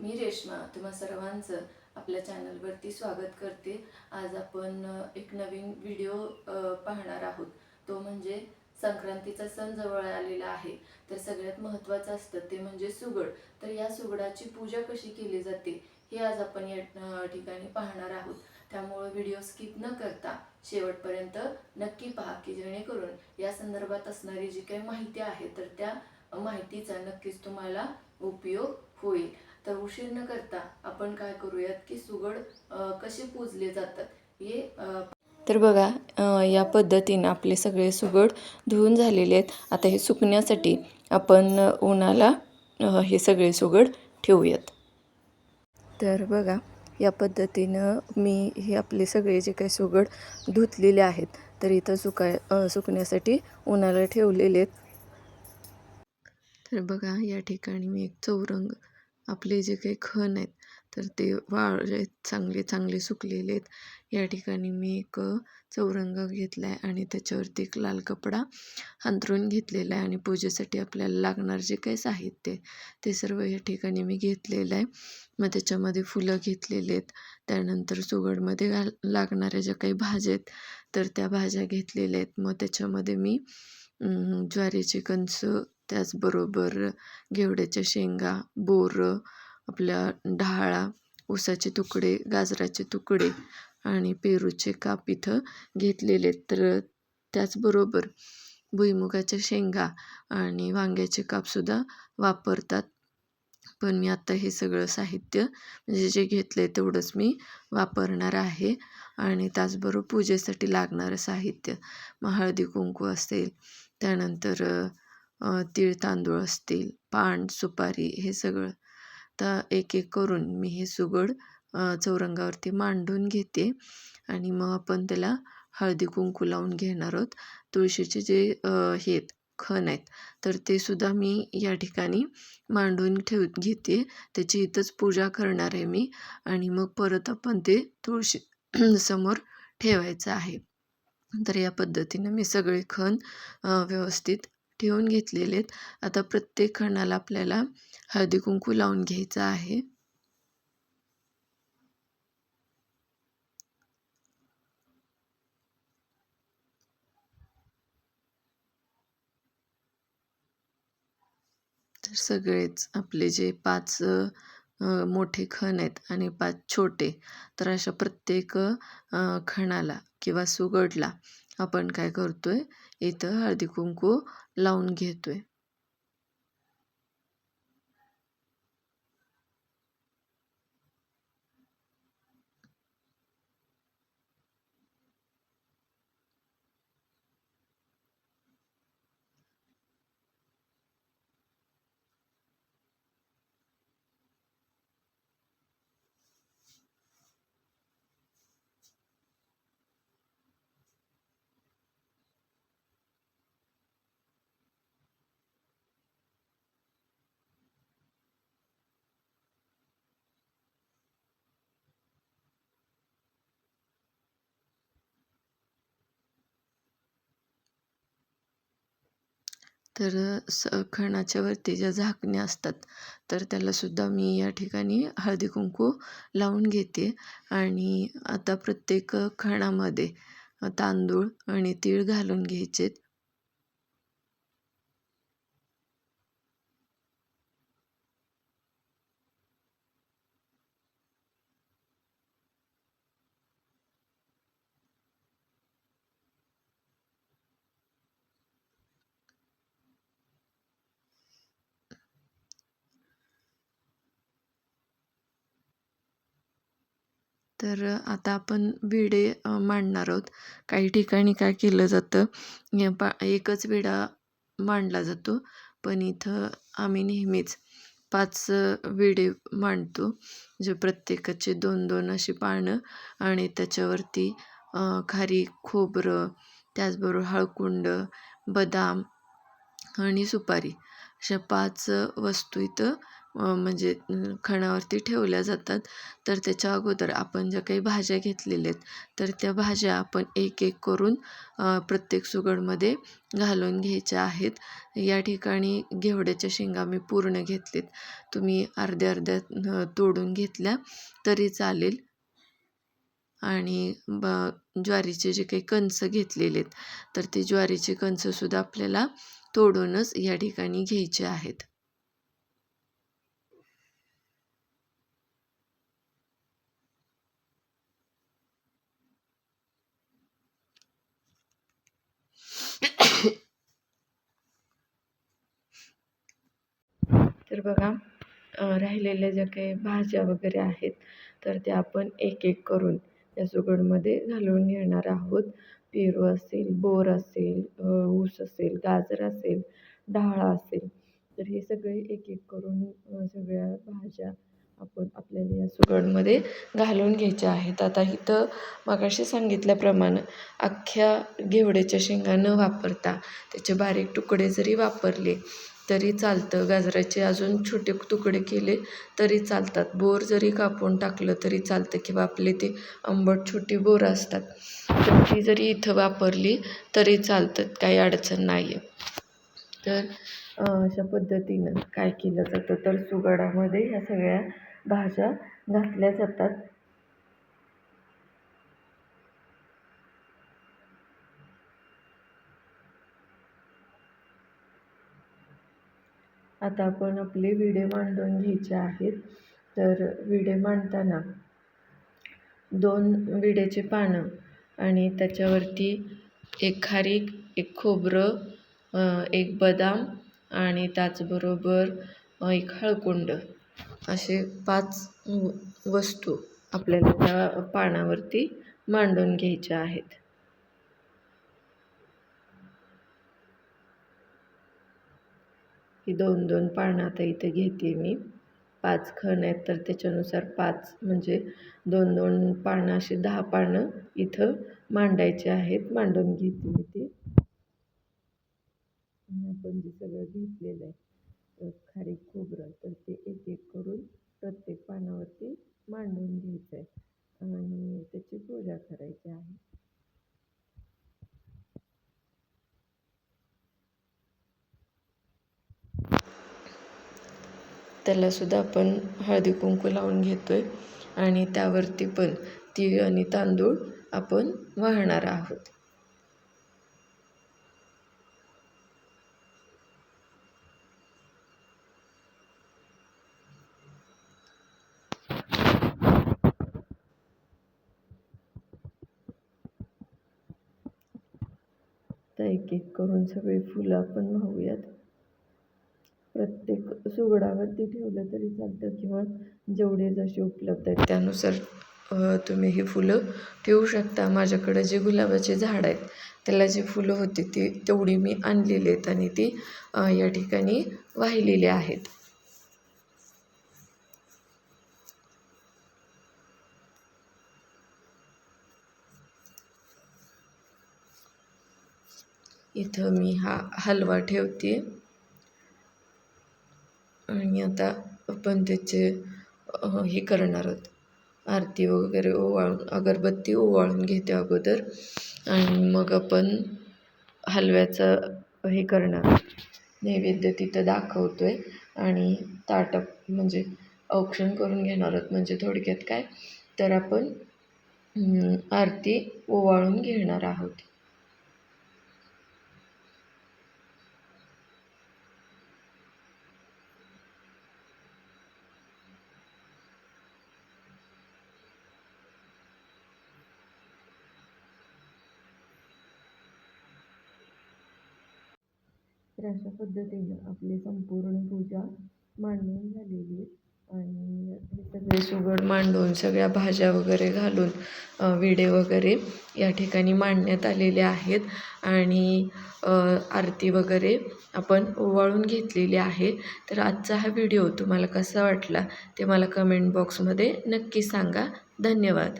मी रेश्मा तुम्हा सर्वांचं आपल्या चॅनलवरती स्वागत करते. आज आपण एक नवीन व्हिडिओ पाहणार आहोत. तो म्हणजे संक्रांतीचा सण जवळ आलेला आहे. तर सगळ्यात महत्त्वाचं असतं ते म्हणजे सुगड. तर या सुगडाची पूजा कशी केली जाते हे आज आपण या ठिकाणी पाहणार आहोत. त्यामुळं व्हिडिओ स्किप न करता शेवटपर्यंत नक्की पहा की जेणेकरून या संदर्भात असणारी जी काही माहिती आहे तर त्या माहितीचा नक्कीच तुम्हाला उपयोग होईल. तर उशीर न करता आपण काय करूयात की सुगड कसे पूजले जातात? हे तर बघा या पद्धतीनं आपले सगळे सुगड धुवून झालेले आहेत. आता हे सुकण्यासाठी आपण उन्हाला हे सगळे सुगड ठेवूयात. तर बघा या पद्धतीनं मी हे आपले सगळे जे काही सुगड धुतलेले आहेत तर इथं सुकाय सुकण्यासाठी उन्हाला ठेवलेले आहेत. तर बघा या ठिकाणी मी एक चौरंग आपले जे काही खण आहेत तर ते वाळले चांगले चांगले सुकलेले आहेत. या ठिकाणी मी एक चौरंग घेतला आहे आणि त्याच्यावरती एक लाल कपडा अंथरून घेतलेला आहे आणि पूजेसाठी आपल्याला लागणार जे काही साहित्य ते सर्व या ठिकाणी मी घेतलेलं आहे. मग त्याच्यामध्ये फुलं घेतलेले आहेत. त्यानंतर सुगडमध्ये घाल लागणाऱ्या ज्या काही भाज्या आहेत तर त्या भाज्या घेतलेल्या आहेत. मग त्याच्यामध्ये मी ज्वारीचे कणसं त्याचबरोबर घेवड्याच्या शेंगा बोरं आपल्या ढाळा ऊसाचे तुकडे गाजराचे तुकडे आणि पेरूचे काप इथं घेतलेले तर त्याचबरोबर भुईमुगाच्या शेंगा आणि वांग्याचे कापसुद्धा वापरतात. पण मी आता हे सगळं साहित्य म्हणजे जे घेतलं आहे तेवढंच मी वापरणार आहे. आणि त्याचबरोबर पूजेसाठी लागणारं साहित्य मग हळदी कुंकू असेल त्यानंतर तीळ तांदूळ असतील पान सुपारी हे सगळं. तर एक एक करून मी हे सुगड चौरंगावरती मांडून घेते. आणि मग आपण त्याला हळदी कुंकू लावून घेणार आहोत. तुळशीचे जे हे खण आहेत तर ते सुद्धा मी या ठिकाणी मांडून ठेव घेते. त्याची इथंच पूजा करणार आहे मी. आणि मग परत आपण ते तुळशी समोर ठेवायचं आहे. तर या पद्धतीनं मी सगळे खण व्यवस्थित ठेवून घेतलेले आहेत. आता प्रत्येक खणाला आपल्याला हळदी कुंकू लावून घ्यायचा आहे. तर सगळेच आपले जे पाच मोठे खण आहेत आणि पाच छोटे तर अशा प्रत्येक खणाला किंवा सुगडला आपण काय करतो आहे इथं हळदी कुंकू लावून आहे तर स खणाच्या वरती ज्या झाकण्या असतात तर त्यालासुद्धा मी या ठिकाणी हळदी कुंकू लावून घेते. आणि आता प्रत्येक खणामध्ये तांदूळ आणि तीळ घालून घ्यायचेत. तर आता आपण विडे मांडणार आहोत. काही ठिकाणी काय केलं जातं पा एकच विडा मांडला जातो. पण इथं आम्ही नेहमीच पाच विडे मांडतो जे प्रत्येकाचे दोन दोन अशी पानं आणि त्याच्यावरती खारी खोबरं त्याचबरोबर हळकुंड बदाम आणि सुपारी अशा पाच वस्तू इथं म्हणजे खणावरती ठेवल्या जातात. तर त्याच्या अगोदर आपण ज्या काही भाज्या घेतलेल्या आहेत तर त्या भाज्या आपण एक एक करून प्रत्येक सुगडमध्ये घालून घ्यायच्या आहेत. या ठिकाणी घेवड्याच्या शेंगा मी पूर्ण घेतलेत. तुम्ही अर्ध्या अर्ध्या तोडून घेतल्या तरी चालेल. आणि ब ज्वारीचे जे काही कणसं घेतलेले आहेत तर ते ज्वारीचे कणसंसुद्धा आपल्याला तोडूनच या ठिकाणी घ्यायचे आहेत. तर बघा राहिलेल्या ज्या काही भाज्या वगैरे आहेत तर त्या आपण एक एक करून त्या सुगडमध्ये घालून घेणार आहोत. पेरू असेल बोर असेल ऊस असेल गाजर असेल डाळ असेल तर हे सगळे एक एक करून सगळ्या भाज्या आपण आपल्याला या सुगडमध्ये घालून घ्यायच्या आहेत. आता इथं मगाशी सांगितल्याप्रमाणे अख्ख्या घेवड्याच्या शेंगा न वापरता त्याचे बारीक तुकडे जरी वापरले तरी चालतं. गाजराचे अजून छोटे तुकडे केले तरी चालतात. बोर जरी कापून टाकलं तरी चालतं किंवा आपले ते आंबट छोटी बोरं असतात. तर ती जरी इथं वापरली तरी चालतात. काही अडचण नाही आहे तर अशा पद्धतीनं काय केलं जातं तर सुगडामध्ये ह्या सगळ्या भाज्या घातल्या जातात. आता आपण आपले विडे मांडून घ्यायचे आहेत. तर विडे मांडताना दोन विड्याचे पानं आणि त्याच्यावरती एक खारीक एक खोबरं एक बदाम आणि त्याचबरोबर एक हळकुंड असे पाच वस्तू आपल्याला त्या पानावरती मांडून घ्यायच्या आहेत. ही दोन दोन पानं आता इथे घेते मी. पाच खण आहेत तर त्याच्यानुसार पाच म्हणजे दोन दोन पानं अशी दहा पानं इथं मांडायचे आहेत. मांडून घेते मी ते. आपण जे सगळं घेतलेलं आहे खारी खोबरं तर ते एक एक करून प्रत्येक पानावरती मांडून घ्यायचं आहे. आणि त्याची पूजा करायची आहे. त्यालासुद्धा आपण हळदी कुंकू लावून घेतो आहे आणि त्यावरती पण तीळ आणि तांदूळ आपण वाहणार आहोत. एक एक करून सगळी फुलं आपण वाहूयात. ते सुगडावरती ठेवलं तरी चालतं किंवा जेवढे जसे उपलब्ध आहेत त्यानुसार तुम्ही ही फुलं ठेवू शकता. माझ्याकडे जे गुलाबाचे झाड आहेत त्याला जी फुलं होती ती तेवढी मी आणलेली आहेत आणि ती या ठिकाणी वाहिलेली आहेत. इथं मी हा हलवा ठेवते. आणि आता आपण त्याचे हे करणार आहोत. आरती वगैरे ओवाळून अगरबत्ती ओवाळून घेते अगोदर आणि मग आपण हलव्याचं हे करणार नैवेद्य तिथं दाखवतो आहे आणि ताटप म्हणजे औक्षण करून घेणार आहोत. म्हणजे थोडक्यात काय? तर आपण आरती ओवाळून घेणार आहोत. तर अशा पद्धतीनं आपली संपूर्ण पूजा मांडून झालेली आणि हे सगळे सुगड मांडून सगळ्या भाज्या वगैरे घालून विडे वगैरे या ठिकाणी मांडण्यात आलेले आहेत. आणि आरती वगैरे आपण ओवाळून घेतलेली आहे. तर आजचा हा व्हिडिओ तुम्हाला कसा वाटला ते मला कमेंट बॉक्समध्ये नक्की सांगा. धन्यवाद.